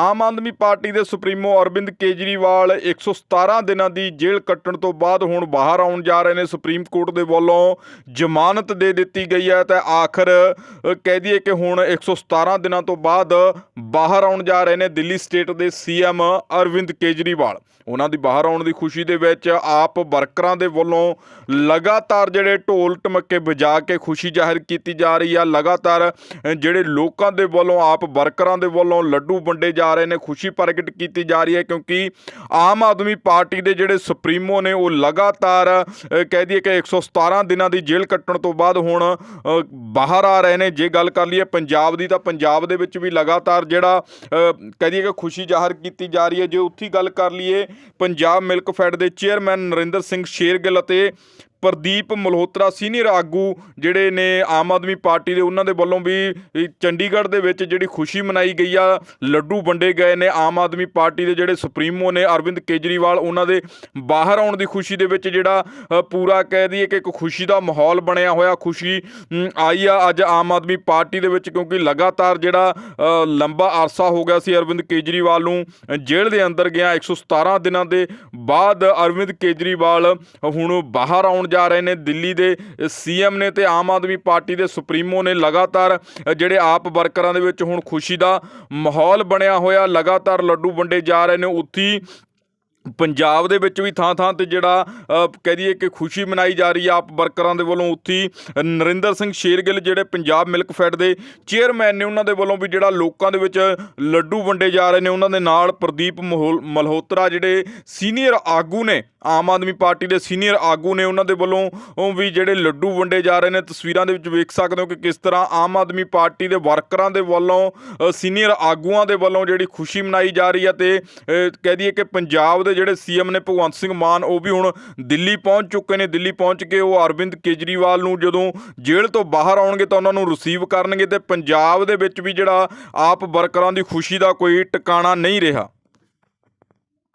ਆਮ Aadmi party ਦੇ supremo Arvind Kejriwal 117 ਦਿਨਾਂ ਦੀ ਜੇਲ੍ਹ ਕੱਟਣ ਤੋਂ ਬਾਅਦ ਹੁਣ ਬਾਹਰ ਆਉਣ ਜਾ ਰਹੇ ਨੇ। ਸੁਪਰੀਮ ਕੋਰਟ ਦੇ ਵੱਲੋਂ ਜ਼ਮਾਨਤ ਦੇ ਦਿੱਤੀ ਗਈ ਹੈ ਤੇ ਆਖਰ ਕਹਿ ਦਈਏ ਕਿ ਹੁਣ 117 ਦਿਨਾਂ ਤੋਂ ਬਾਅਦ ਬਾਹਰ ਆਉਣ ਜਾ ਰਹੇ ਨੇ ਦਿੱਲੀ ਸਟੇਟ ਦੇ ਸੀਐਮ ਅਰਵਿੰਦ ਕੇਜਰੀਵਾਲ। ਉਹਨਾਂ ਦੀ ਬਾਹਰ ਆਉਣ ਦੀ ਖੁਸ਼ੀ ਦੇ ਵਿੱਚ ਆਪ ਵਰਕਰਾਂ ਦੇ ਵੱਲੋਂ ਲਗਾਤਾਰ ਜਿਹੜੇ ਢੋਲ ਟਮੱਕੇ ਵਜਾ ਕੇ ਖੁਸ਼ੀ ਜ਼ਾਹਿਰ ਕੀਤੀ ਜਾ ਰਹੀ ਆ। ਲਗਾਤਾਰ ਜਿਹੜੇ ਲੋਕਾਂ ਦੇ ਵੱਲੋਂ, ਆਪ ਵਰਕਰਾਂ ਦੇ ਵੱਲੋਂ ਲੱਡੂ ਵੰਡੇ ਜਾ ਰਹੇ ਨੇ, ਖੁਸ਼ੀ ਪ੍ਰਗਟ ਕੀਤੀ ਜਾ ਰਹੀ ਹੈ ਕਿਉਂਕਿ ਆਮ ਆਦਮੀ ਪਾਰਟੀ ਦੇ ਜਿਹੜੇ ਸੁਪਰੀਮੋ ਨੇ, ਉਹ ਲਗਾਤਾਰ ਕਹਿ ਦਈਏ ਕਿ 117 ਦਿਨਾਂ ਦੀ ਜੇਲ੍ਹ ਕੱਟਣ ਤੋਂ ਬਾਅਦ ਹੁਣ ਬਾਹਰ ਆ ਰਹੇ ਨੇ। ਜੇ ਗੱਲ ਕਰ ਲਈਏ ਪੰਜਾਬ ਦੀ, ਤਾਂ ਪੰਜਾਬ ਦੇ ਵਿੱਚ ਵੀ ਲਗਾਤਾਰ ਜਿਹੜਾ ਕਹਿ ਦਈਏ ਕਿ ਖੁਸ਼ੀ ਜ਼ਾਹਰ ਕੀਤੀ ਜਾ ਰਹੀ ਹੈ। ਜੇ ਉੱਥੀ ਗੱਲ ਕਰ ਲਈਏ, ਪੰਜਾਬ ਮਿਲਕ ਫੈਡ ਦੇ ਚੇਅਰਮੈਨ ਨਰਿੰਦਰ ਸਿੰਘ ਸ਼ੇਰਗਿੱਲ ਅਤੇ ਪ੍ਰਦੀਪ ਮਲਹੋਤਰਾ ਸੀਨੀਅਰ ਆਗੂ ਜਿਹੜੇ ਨੇ ਆਮ ਆਦਮੀ ਪਾਰਟੀ ਦੇ, ਉਹਨਾਂ ਦੇ ਵੱਲੋਂ ਵੀ ਚੰਡੀਗੜ੍ਹ ਦੇ ਵਿੱਚ ਜਿਹੜੀ ਖੁਸ਼ੀ ਮਨਾਈ ਗਈ ਆ, ਲੱਡੂ ਵੰਡੇ ਗਏ ਨੇ ਆਮ ਆਦਮੀ ਪਾਰਟੀ ਦੇ ਜਿਹੜੇ ਸੁਪਰੀਮੋ ਨੇ ਅਰਵਿੰਦ ਕੇਜਰੀਵਾਲ, ਉਹਨਾਂ ਦੇ ਬਾਹਰ ਆਉਣ ਦੀ ਖੁਸ਼ੀ ਦੇ ਵਿੱਚ ਜਿਹੜਾ ਪੂਰਾ ਕਹਿ ਦਈਏ ਕਿ ਇੱਕ ਖੁਸ਼ੀ ਦਾ ਮਾਹੌਲ ਬਣਿਆ ਹੋਇਆ, ਖੁਸ਼ੀ ਆਈ ਆ ਅੱਜ ਆਮ ਆਦਮੀ ਪਾਰਟੀ ਦੇ ਵਿੱਚ ਕਿਉਂਕਿ ਲਗਾਤਾਰ ਜਿਹੜਾ ਲੰਬਾ ਅਰਸਾ ਹੋ ਗਿਆ ਸੀ ਅਰਵਿੰਦ ਕੇਜਰੀਵਾਲ ਨੂੰ, ਜੇਲ੍ਹ ਦੇ ਅੰਦਰ ਗਿਆ 117 ਦਿਨਾਂ ਦੇ ਬਾਅਦ ਅਰਵਿੰਦ ਕੇਜਰੀਵਾਲ ਹੁਣ ਬਾਹਰ ਆਉਣ ਜਾ ਰਹੇ ਨੇ। ਦਿੱਲੀ ਦੇ ਸੀਐਮ ਨੇ ਤੇ ਆਮ ਆਦਮੀ ਪਾਰਟੀ ਦੇ ਸੁਪਰੀਮੋ ਨੇ ਲਗਾਤਾਰ ਜਿਹੜੇ ਆਪ ਵਰਕਰਾਂ ਦੇ ਵਿੱਚ ਹੁਣ ਖੁਸ਼ੀ ਦਾ ਮਾਹੌਲ ਬਣਿਆ ਹੋਇਆ, ਲਗਾਤਾਰ ਲੱਡੂ ਵੰਡੇ ਜਾ ਰਹੇ ਨੇ। ਉੱਥੀ ਪੰਜਾਬ ਦੇ ਵਿੱਚ ਵੀ ਥਾਂ ਥਾਂ ਤੇ ਜਿਹੜਾ ਕਹਿ ਦਈਏ ਕਿ ਖੁਸ਼ੀ ਮਨਾਈ ਜਾ ਰਹੀ ਆ ਆਪ ਵਰਕਰਾਂ ਦੇ ਵੱਲੋਂ। ਉੱਥੀ ਨਰਿੰਦਰ ਸਿੰਘ ਸ਼ੇਰਗਿੱਲ ਜਿਹੜੇ ਪੰਜਾਬ ਮਿਲਕ ਫੈਡ ਦੇ ਚੇਅਰਮੈਨ ਨੇ, ਉਹਨਾਂ ਦੇ ਵੱਲੋਂ ਵੀ ਜਿਹੜਾ ਲੋਕਾਂ ਦੇ ਵਿੱਚ ਲੱਡੂ ਵੰਡੇ ਜਾ ਰਹੇ ਨੇ। ਉਹਨਾਂ ਦੇ ਨਾਲ ਪ੍ਰਦੀਪ ਮਹੋਲ- ਮਲਹੋਤਰਾ ਜਿਹੜੇ ਸੀਨੀਅਰ ਆਗੂ ਨੇ ਆਮ ਆਦਮੀ ਪਾਰਟੀ ਦੇ ਸੀਨੀਅਰ ਆਗੂ ਨੇ ਉਹਨਾਂ ਦੇ ਵੱਲੋਂ ਉਹ ਵੀ ਜਿਹੜੇ ਲੱਡੂ ਵੰਡੇ ਜਾ ਰਹੇ ਨੇ, ਤਸਵੀਰਾਂ ਦੇ ਵਿੱਚ ਵੇਖ ਸਕਦੇ ਹੋ ਕਿ ਕਿਸ ਤਰ੍ਹਾਂ ਆਮ ਆਦਮੀ ਪਾਰਟੀ ਦੇ ਵਰਕਰਾਂ ਦੇ ਵੱਲੋਂ ਸੀਨੀਅਰ ਆਗੂਆਂ ਦੇ ਵੱਲੋਂ ਜਿਹੜੀ ਖੁਸ਼ੀ ਮਨਾਈ ਜਾ ਰਹੀ ਹੈ ਤੇ ਕਹਿ ਦਈਏ ਕਿ ਪੰਜਾਬ ਦੇ ਜਿਹੜੇ ਸੀਐਮ ਨੇ ਭਗਵੰਤ ਸਿੰਘ ਮਾਨ, ਉਹ ਵੀ ਹੁਣ ਦਿੱਲੀ ਪਹੁੰਚ ਚੁੱਕੇ ਨੇ। ਦਿੱਲੀ ਪਹੁੰਚ ਕੇ ਉਹ ਅਰਵਿੰਦ ਕੇਜਰੀਵਾਲ ਨੂੰ ਜਦੋਂ ਜੇਲ੍ਹ ਤੋਂ ਬਾਹਰ ਆਉਣਗੇ ਤਾਂ ਉਹਨਾਂ ਨੂੰ ਰਿਸੀਵ ਕਰਨਗੇ ਤੇ ਪੰਜਾਬ ਦੇ ਵਿੱਚ ਵੀ ਜਿਹੜਾ ਆਪ ਵਰਕਰਾਂ ਦੀ ਖੁਸ਼ੀ ਦਾ ਕੋਈ ਟਿਕਾਣਾ ਨਹੀਂ ਰਿਹਾ।